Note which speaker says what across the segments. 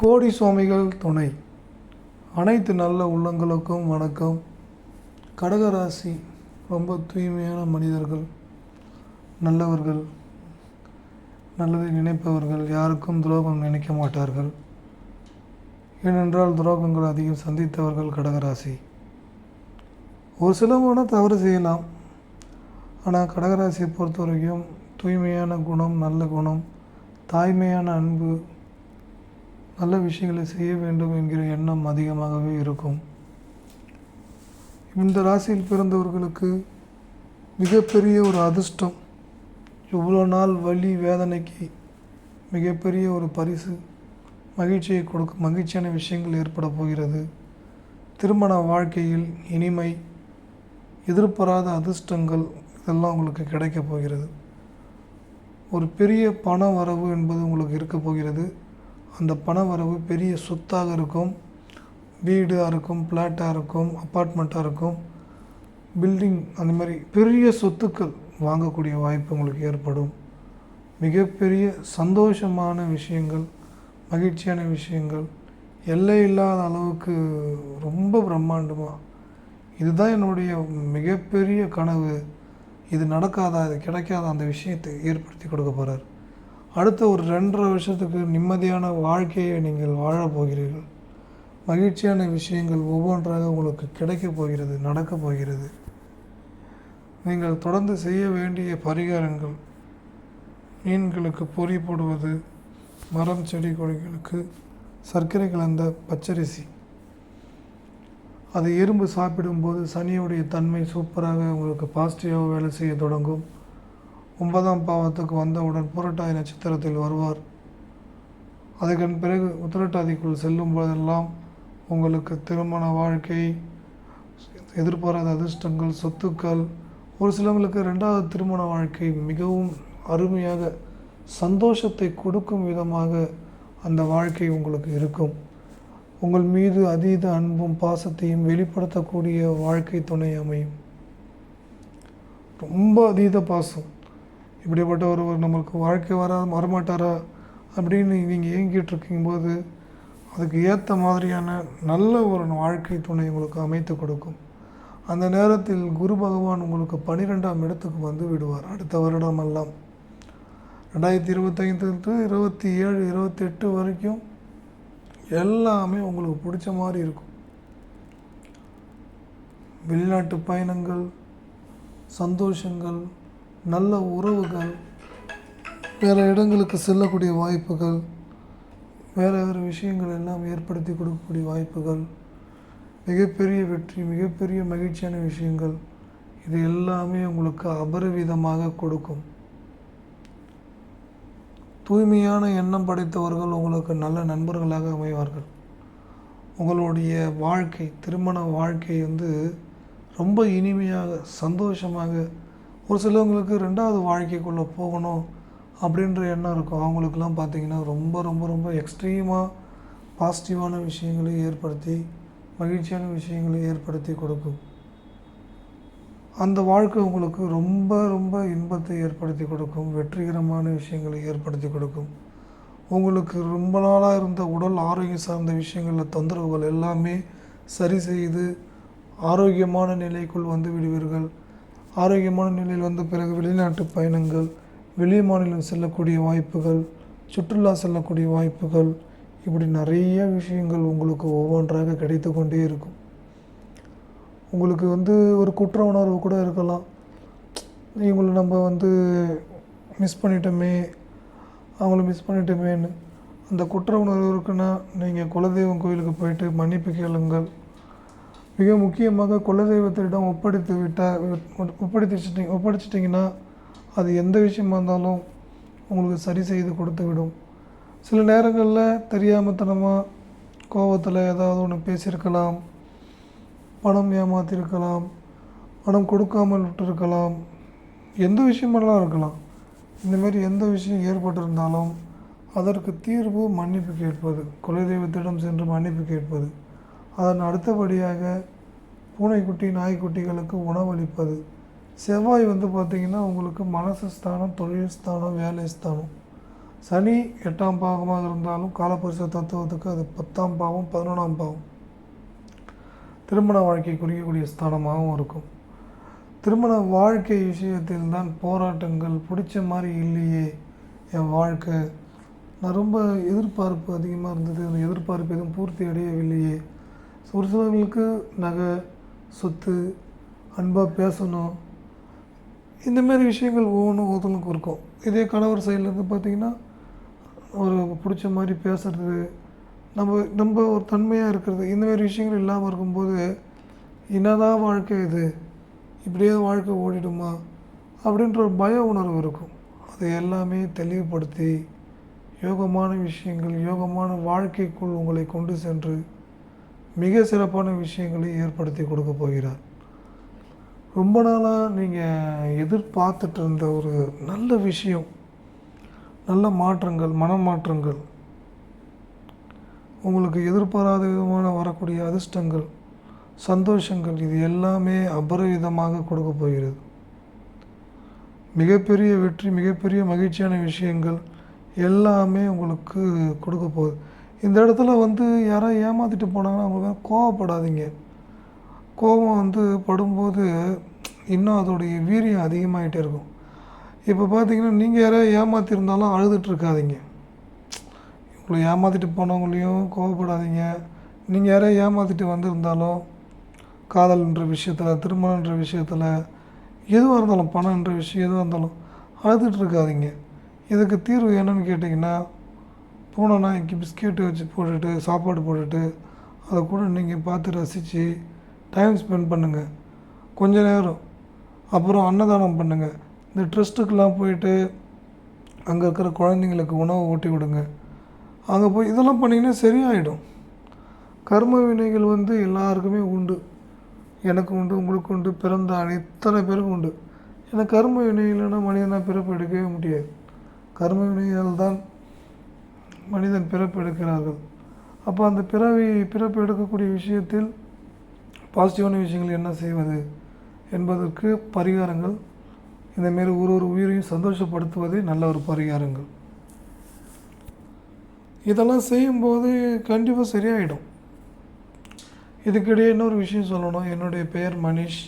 Speaker 1: கோடி சுவாமிகள் துணை. அனைத்து நல்ல உள்ளங்களுக்கும் வணக்கம். கடகராசி ரொம்ப தூய்மையான மனிதர்கள் நல்லவர்கள் நல்லதை நினைப்பவர்கள் யாருக்கும் துரோகம் நினைக்க மாட்டார்கள். ஏனென்றால் துரோகங்கள் அதிகம் சந்தித்தவர்கள் கடகராசி. ஒரு சிலமான தவறு செய்யலாம். ஆனால் கடகராசியை பொறுத்த வரைக்கும் தூய்மையான குணம் நல்ல குணம் தாய்மையான அன்பு நல்ல விஷயங்களை செய்ய வேண்டும் என்கிற எண்ணம் அதிகமாகவே இருக்கும். இந்த ராசியில் பிறந்தவர்களுக்கு மிகப்பெரிய ஒரு அதிர்ஷ்டம் இவ்வளோ நாள் வலி வேதனைக்கு மிகப்பெரிய ஒரு பரிசு மகிழ்ச்சியை கொடுக்கும் மகிழ்ச்சியான விஷயங்கள் ஏற்பட போகிறது. திருமண வாழ்க்கையில் இனிமை எதிர்பாராத அதிர்ஷ்டங்கள் இதெல்லாம் உங்களுக்கு கிடைக்கப் போகிறது. ஒரு பெரிய பண வரவு என்பது உங்களுக்கு இருக்க போகிறது. அந்த பண வரவு பெரிய சொத்தாக இருக்கும். வீடாக இருக்கும் ஃப்ளாட்டாக இருக்கும் அப்பார்ட்மெண்ட்டாக இருக்கும். பில்டிங் அந்த மாதிரி பெரிய சொத்துக்கள் வாங்கக்கூடிய வாய்ப்பு உங்களுக்கு ஏற்படும். மிகப்பெரிய சந்தோஷமான விஷயங்கள் மகிழ்ச்சியான விஷயங்கள் எல்லை இல்லாத அளவுக்கு ரொம்ப பிரம்மாண்டமாக இதுதான் என்னுடைய மிகப்பெரிய கனவு. இது நடக்காதா இது கிடைக்காத அந்த விஷயத்தை ஏற்படுத்தி கொடுக்க போகிறார் அடுத்த ஒரு ரெண்டரை வருஷத்துக்கு நிம்மதியான வாழ்க்கையை நீங்கள் வாழப் போகிறீர்கள். மகிழ்ச்சியான விஷயங்கள் ஒவ்வொன்றாக உங்களுக்கு கிடைக்கப் போகிறது நடக்கப் போகிறது. நீங்கள் தொடர்ந்து செய்ய வேண்டிய பரிகாரங்கள் மீன்களுக்கு பொறி போடுவது மரம் செடி கொடிகளுக்கு சர்க்கரை கலந்த பச்சரிசி. அது எறும்பு சாப்பிடும்போது சனியுடைய தன்மை சூப்பராக உங்களுக்கு பாசிட்டிவாக வேலை செய்ய தொடங்கும். ஒன்பதாம் பாவத்துக்கு வந்தவுடன் புரட்டாதி நட்சத்திரத்தில் வருவார். அதற்கன் பிறகு உத்திரட்டாதிக்குள் செல்லும் போதெல்லாம் உங்களுக்கு திருமண வாழ்க்கை எதிர்பாராத அதிர்ஷ்டங்கள் சொத்துக்கள் ஒரு சிலவங்களுக்கு ரெண்டாவது திருமண வாழ்க்கை மிகவும் அருமையாக சந்தோஷத்தை கொடுக்கும் விதமாக அந்த வாழ்க்கை உங்களுக்கு இருக்கும். உங்கள் மீது அதீத அன்பும் பாசத்தையும் வெளிப்படுத்தக்கூடிய வாழ்க்கை துணை அமையும். ரொம்ப அதீத பாசம். இப்படிப்பட்ட ஒருவர் நம்மளுக்கு வாழ்க்கை வர வரமாட்டாரா அப்படின்னு நீங்கள் ஏங்கிட்டு இருக்கும்போது அதுக்கு ஏற்ற மாதிரியான நல்ல ஒரு வாழ்க்கை துணை உங்களுக்கு அமைத்து கொடுக்கும். அந்த நேரத்தில் குரு பகவான் உங்களுக்கு பன்னிரெண்டாம் இடத்துக்கு வந்து விடுவார் அடுத்த வருடமெல்லாம் ரெண்டாயிரத்தி இருபத்தைந்து டு இருபத்தி ஏழு இருபத்தெட்டு வரைக்கும் எல்லாமே உங்களுக்கு பிடிச்ச மாதிரி இருக்கும். வெளிநாட்டு பயணங்கள் சந்தோஷங்கள் நல்ல உறவுகள் வேறு இடங்களுக்கு செல்லக்கூடிய வாய்ப்புகள் வேறு வேறு விஷயங்கள் எல்லாம் ஏற்படுத்தி கொடுக்கக்கூடிய வாய்ப்புகள் மிகப்பெரிய வெற்றி மிகப்பெரிய மகிழ்ச்சியான விஷயங்கள் இது எல்லாமே உங்களுக்கு அபரிவிதமாக கொடுக்கும். தூய்மையான எண்ணம் படைத்தவர்கள் உங்களுக்கு நல்ல நண்பர்களாக அமைவார்கள். உங்களுடைய வாழ்க்கை திருமண வாழ்க்கை வந்து ரொம்ப இனிமையாக சந்தோஷமாக ஒரு சிலவங்களுக்கு ரெண்டாவது வாழ்க்கைக்குள்ளே போகணும் அப்படின்ற எண்ணம் இருக்கும். அவங்களுக்கெல்லாம் பார்த்திங்கன்னா ரொம்ப ரொம்ப ரொம்ப எக்ஸ்ட்ரீமாக பாசிட்டிவான விஷயங்களை ஏற்படுத்தி மகிழ்ச்சியான விஷயங்களை ஏற்படுத்தி கொடுக்கும். அந்த வாழ்க்கை உங்களுக்கு ரொம்ப ரொம்ப இன்பத்தை ஏற்படுத்தி கொடுக்கும். வெற்றிகரமான விஷயங்களை ஏற்படுத்தி கொடுக்கும். உங்களுக்கு ரொம்ப நாளாக இருந்த உடல் ஆரோக்கியம் சார்ந்த விஷயங்களில் தொந்தரவுகள் எல்லாமே சரி செய்து ஆரோக்கியமான நிலைக்குள் வந்து விடுவீர்கள். ஆரோக்கியமான நிலையில் வந்த பிறகு வெளிநாட்டு பயணங்கள் வெளி மாநிலம் செல்லக்கூடிய வாய்ப்புகள் சுற்றுலா செல்லக்கூடிய வாய்ப்புகள் இப்படி நிறைய விஷயங்கள் உங்களுக்கு ஒவ்வொன்றாக கிடைத்து கொண்டே இருக்கும். உங்களுக்கு வந்து ஒரு குற்ற உணர்வு கூட இருக்கலாம். இவங்களை நம்ம வந்து மிஸ் பண்ணிட்டோமே அவங்கள மிஸ் பண்ணிட்டோமேன்னு. அந்த குற்ற உணர்வு இருக்குன்னா நீங்கள் குலதெய்வம் கோயிலுக்கு போயிட்டு மன்னிப்பு கேளுங்கள். மிக முக்கியமாக குலதெய்வத்திடம் ஒப்படைத்து விட்டால் ஒப்படைத்து வச்சுட்டிங்க ஒப்படைச்சிட்டிங்கன்னா அது எந்த விஷயமா இருந்தாலும் உங்களுக்கு சரி செய்து கொடுத்து விடும். சில நேரங்களில் தெரியாமத்தனமாக கோபத்தில் ஏதாவது ஒன்று பேசியிருக்கலாம் பணம் ஏமாற்றிருக்கலாம் பணம் கொடுக்காமல் விட்டுருக்கலாம். எந்த விஷயமெல்லாம் இருக்கலாம். இந்தமாரி எந்த விஷயம் ஏற்பட்டிருந்தாலும் அதற்கு தீர்வு மன்னிப்பு கேட்பது குலதெய்வத்திடம் சென்று மன்னிப்பு கேட்பது. அதன் அடுத்தபடியாக பூனைக்குட்டி நாய்க்குட்டிகளுக்கு உணவளிப்பது. செவ்வாய் வந்து பார்த்திங்கன்னா உங்களுக்கு மனசு ஸ்தானம் தொழில் ஸ்தானம் வேலை ஸ்தானம். சனி எட்டாம் பாகமாக இருந்தாலும் காலபுருஷ தத்துவத்துக்கு அது பத்தாம் பாவம் பதினொன்றாம் பாவம். திருமண வாழ்க்கை குறிக்கக்கூடிய ஸ்தானமாகவும் இருக்கும். திருமண வாழ்க்கை விஷயத்தில் தான் போராட்டங்கள் பிடிச்ச மாதிரி இல்லையே. என் வாழ்க்கை. நான் ரொம்ப எதிர்பார்ப்பு அதிகமாக இருந்தது. அந்த எதிர்பார்ப்பு எதுவும் பூர்த்தி அடையவில்லையே. ஒரு சிலர்களுக்கு நகை சொத்து அன்பாக பேசணும். இந்தமாரி விஷயங்கள் ஒவ்வொன்றும் ஒருத்தவங்களுக்கு இருக்கும். இதே கணவர் சைட்லேருந்து பார்த்தீங்கன்னா ஒரு பிடிச்ச மாதிரி பேசுறது நம்ம நம்ம ஒரு தன்மையாக இருக்கிறது இந்தமாரி விஷயங்கள் இல்லாமல் இருக்கும்போது என்னதான் வாழ்க்கை இது? இப்படியே வாழ்க்கை ஓடிடுமா? அப்படின்ற ஒரு பய உணர்வு இருக்கும். அதை எல்லாமே தெளிவுபடுத்தி யோகமான விஷயங்கள் யோகமான வாழ்க்கைக்குள் உங்களை கொண்டு சென்று மிக சிறப்பான விஷயங்களை ஏற்படுத்தி கொடுக்க போகிறார். ரொம்ப நாளாக நீங்கள் எதிர்பார்த்துட்டு இருந்த ஒரு நல்ல விஷயம் நல்ல மாற்றங்கள் மனமாற்றங்கள் உங்களுக்கு எதிர்பாராத விதமான வரக்கூடிய அதிர்ஷ்டங்கள் சந்தோஷங்கள் இது எல்லாமே அபரவிதமாக கொடுக்க போகிறது. மிகப்பெரிய வெற்றி மிகப்பெரிய மகிழ்ச்சியான விஷயங்கள் எல்லாமே உங்களுக்கு கொடுக்க போகுது. இந்த இடத்துல வந்து யாராவது ஏமாற்றிட்டு போனாங்கன்னா அவங்க கோவப்படாதீங்க. கோபம் வந்து படும்போது இன்னும் அதோடைய வீரியம் அதிகமாகிட்டே இருக்கும். இப்போ பார்த்தீங்கன்னா நீங்கள் யாராவது ஏமாற்றிருந்தாலும் அழுதுட்டு இருக்காதீங்க. உங்களை ஏமாற்றிட்டு போனவங்களையும் கோவப்படாதீங்க. நீங்கள் யாரையும் ஏமாற்றிட்டு வந்திருந்தாலும் காதல்ன்ற விஷயத்தில் திருமணன்ற விஷயத்தில் எதுவாக இருந்தாலும் பணம்ன்ற விஷயம் எதுவாக இருந்தாலும் அழுதுட்ருக்காதீங்க இதுக்கு தீர்வு என்னன்னு கேட்டிங்கன்னா பூனை நாய்க்கு பிஸ்கெட்டு வச்சு போட்டுட்டு சாப்பாடு போட்டுட்டு அதை கூட நீங்கள் பார்த்து ரசித்து டைம் ஸ்பெண்ட் பண்ணுங்கள் கொஞ்ச நேரம். அப்புறம் அன்னதானம் பண்ணுங்கள் இந்த ட்ரஸ்ட்டுக்கெலாம் போயிட்டு அங்கே இருக்கிற குழந்தைங்களுக்கு உணவு ஊட்டி விடுங்க அங்கே போய் இதெல்லாம் பண்ணிங்கன்னா சரியாயிடும். கர்ம வினைகள் வந்து எல்லாருக்குமே உண்டு. எனக்கு உண்டு உங்களுக்கு உண்டு பிறந்த அனைத்தனை பேருக்கும் உண்டு. ஏன்னா கர்ம வினை இல்லைன்னா மனிதனாக பிறப்பு எடுக்கவே முடியாது. கர்ம வினைகள் தான் மனிதன் பிறப்பு எடுக்கிறார்கள். அப்போ அந்த பிறவி பிறப்பு எடுக்கக்கூடிய விஷயத்தில் பாசிட்டிவான விஷயங்கள் என்ன செய்வது என்பதற்கு பரிகாரங்கள் இந்தமாரி ஒரு ஒரு உயிரையும் சந்தோஷப்படுத்துவதே நல்ல ஒரு பரிகாரங்கள். இதெல்லாம் செய்யும்போது கண்டிப்பாக சரியாயிடும். இதுக்கிடையே இன்னொரு விஷயம் சொல்லணும். என்னுடைய பெயர் மனிஷ்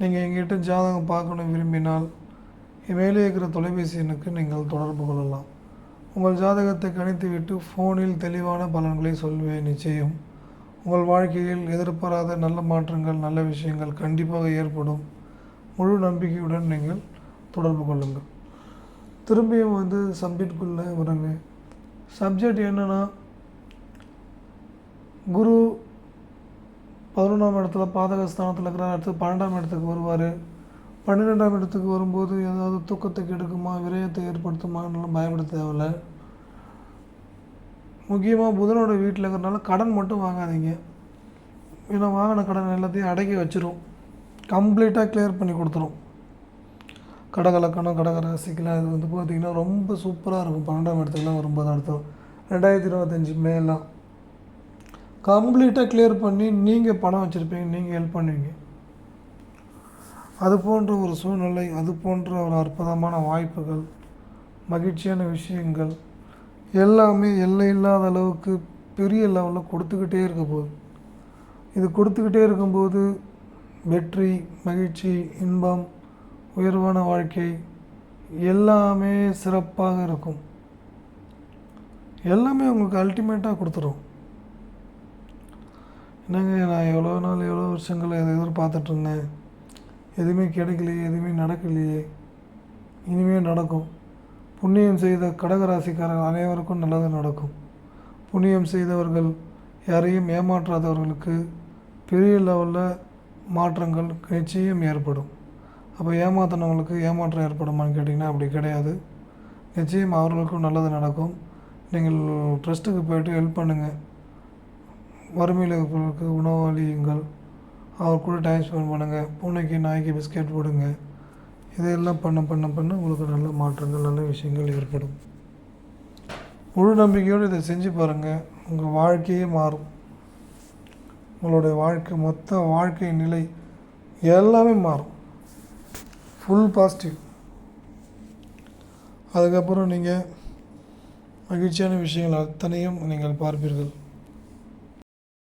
Speaker 1: நீங்கள் எங்கிட்ட ஜாதகம் பார்க்கணும் விரும்பினால் மேலே இருக்கிற தொலைபேசி எண்ணுக்கு நீங்கள் தொடர்பு கொள்ளலாம். உங்கள் ஜாதகத்தை கணித்துவிட்டு ஃபோனில் தெளிவான பலன்களை சொல்வேன் நிச்சயம். உங்கள் வாழ்க்கையில் எதிர்பாராத நல்ல மாற்றங்கள் நல்ல விஷயங்கள் கண்டிப்பாக ஏற்படும். முழு நம்பிக்கையுடன் நீங்கள் தொடர்பு கொள்ளுங்கள். திரும்பியும் வந்து சப்ஜெக்ட்குள்ளே வருங்க. சப்ஜெக்ட் என்னென்னா குரு பதினொன்றாம் இடத்துல பாதகஸ்தானத்தில் இருக்கிற அடுத்து பன்னெண்டாம் இடத்துக்கு வருவார். பன்னிரெண்டாம் இடத்துக்கு வரும்போது ஏதாவது தூக்கத்தை கெடுக்குமா விரயத்தை ஏற்படுத்துமான்னு பயப்பட தேவையில்ல. முக்கியமாக புதனோட வீட்டில் இருக்கிறனால கடன் மட்டும் வாங்காதீங்க. ஏன்னா வாங்கின கடன் எல்லாத்தையும் அடக்கி வச்சிரும். கம்ப்ளீட்டாக கிளியர் பண்ணி கொடுத்துரும். கடகலக்கணம் கடகராசிக்கெலாம் இது வந்து பார்த்திங்கன்னா ரொம்ப சூப்பராக இருக்கும். பன்னெண்டாம் இடத்துக்குலாம் வரும்போது அடுத்தோம் ரெண்டாயிரத்தி இருபத்தஞ்சி மேலாம். கம்ப்ளீட்டாக கிளியர் பண்ணி நீங்கள் பணம் வச்சுருப்பீங்க நீங்கள் ஹெல்ப் பண்ணுவீங்க. அது போன்ற ஒரு சூழ்நிலை அது போன்ற ஒரு அற்புதமான வாய்ப்புகள் மகிழ்ச்சியான விஷயங்கள் எல்லாமே எல்லை இல்லாத அளவுக்கு பெரிய லெவலில் கொடுத்துக்கிட்டே இருக்க போகுது. இது கொடுத்துக்கிட்டே இருக்கும்போது வெற்றி மகிழ்ச்சி இன்பம் உயர்வான வாழ்க்கை எல்லாமே சிறப்பாக இருக்கும். எல்லாமே உங்களுக்கு அல்டிமேட்டாக கொடுத்துரும். என்னங்க நான் எவ்வளோ நாள் எவ்வளோ வருஷங்கள் இதை எதிர்பார்த்துட்டு எதுவுமே கிடைக்கலையே எதுவுமே நடக்கலையே. இனிமேல் நடக்கும். புண்ணியம் செய்த கடகராசிக்காரர்கள் அனைவருக்கும் நல்லது நடக்கும். புண்ணியம் செய்தவர்கள் யாரையும் ஏமாற்றாதவர்களுக்கு பெரிய லெவலில் மாற்றங்கள் நிச்சயம் ஏற்படும். அப்போ ஏமாத்தினவங்களுக்கு ஏமாற்றம் ஏற்படுமான்னு கேட்டிங்கன்னா அப்படி கிடையாது. நிச்சயம் அவர்களுக்கும் நல்லது நடக்கும். நீங்கள் ட்ரஸ்ட்டுக்கு போய்ட்டு ஹெல்ப் பண்ணுங்கள் வறுமையில் இருக்கிறவங்களுக்கு உணவு அவர் கூட டைம் ஸ்பெண்ட் பண்ணுங்கள் பூனைக்கு நாய்க்கு பிஸ்கெட் போடுங்க. இதையெல்லாம் பண்ண பண்ண பண்ண உங்களுக்கு நல்ல மாற்றங்கள் நல்ல விஷயங்கள் ஏற்படும். முழு நம்பிக்கையோடு இதை செஞ்சு பாருங்கள் உங்கள் வாழ்க்கையே மாறும். உங்களுடைய வாழ்க்கை மொத்த வாழ்க்கை நிலை எல்லாமே மாறும். ஃபுல் பாசிட்டிவ் அதுக்கப்புறம் நீங்கள் மகிழ்ச்சியான விஷயங்கள் அத்தனையும் நீங்கள் பார்ப்பீர்கள்.